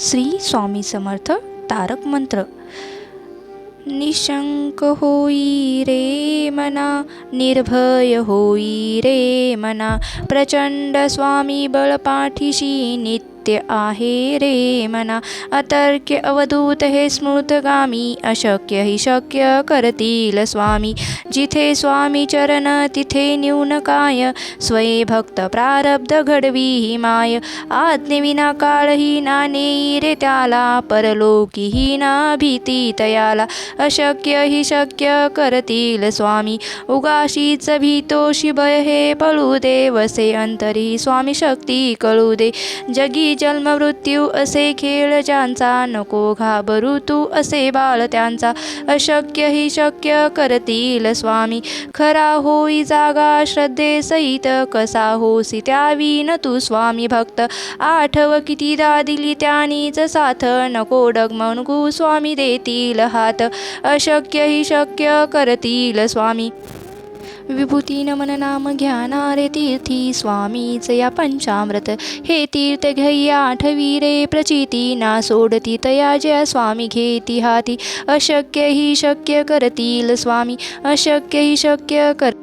श्री स्वामी समर्थ तारक मंत्र. निशंक होई रे मना निर्भय होई रे मना प्रचंड स्वामी बळपाठीशी नित्य आहे रे मना. अतर्क्य अवधूत हे स्मृतगामी अशक्य हि शक्य करतील स्वामी. जिथे स्वामी चरण तिथे न्यून काय? स्वये भक्त प्रारब्ध घडवी ही माय. आज्ञेविना काळही नाने रे त्याला परलोकीही ना भीती तयाला. अशक्य हि शक्य करतील स्वामी. उगाशीच भीतो शिभय हे पळू दे वसे अंतरी स्वामी शक्ती कळू दे. जगी जन्म मृत्यू असे खेळ ज्यांचा नको घाबरू तू असे बाळ त्यांचा. अशक्य ही शक्य करतील स्वामी. खरा होई जागा श्रद्धे सहित कसा होसी त्यावीन तू स्वामी भक्त. आठव कितीदा दिली त्यानीच साथ नको डगमणगू स्वामी देतील हात. अशक्य ही शक्य करतील स्वामी. विभूती नमन नाम घ्यानारे तीर्थी स्वामीच या पंचामृत। हे तीर्थ घ्याई आठवी रे प्रचिती ना सोडती तया ज्या स्वामी घेती हाती। अशक्य ही शक्य करतील स्वामी अशक्य ही शक्य कर